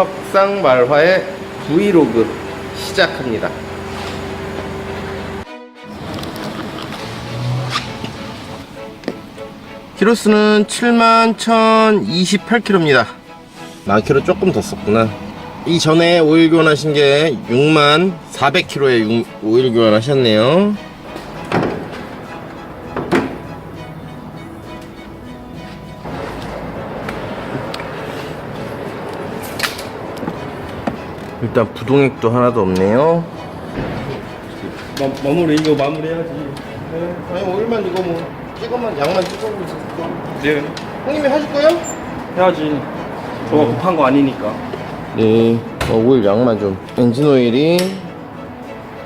석상 말화의 브이로그 시작합니다. 키로수는 7만 1028km입니다. 만 킬로 조금 더 썼구나. 이전에 오일 교환하신 게 6만 400km에 오일 교환하셨네요. 일단 부동액도 하나도 없네요. 마, 마무리 이거 마무리해야지. 네. 아니 오일만 이거 뭐 찍어만 양만 찍어보면 있어. 네. 형님이 하실 거예요? 해야지. 저거 급한 거 아니니까. 네, 어, 오일 양만 좀. 엔진 오일이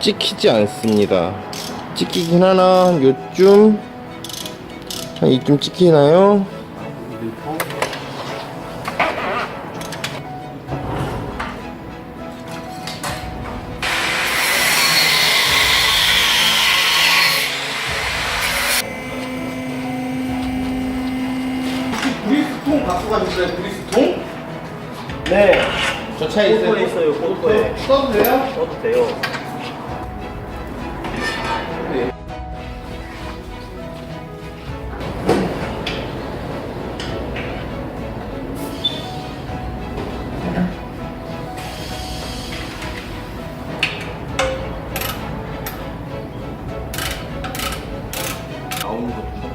찍히지 않습니다. 찍히긴 하나, 한 요쯤, 한 이쯤 찍히나요? 통 갖고 가셨어요, 브리스 통? 네. 저 차에 있어요. 골프에 있어요, 골프에. 써도 돼요? 써도 돼요. 나오는 것도.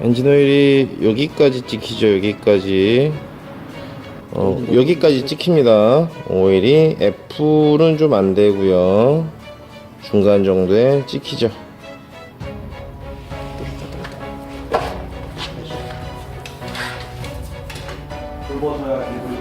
엔진 오일이 여기까지 찍히죠 여기까지. 어, 여기까지 찍힙니다. 오일이 F는 좀 안되고요. 중간 정도에 찍히죠. 긁어줘야 이거.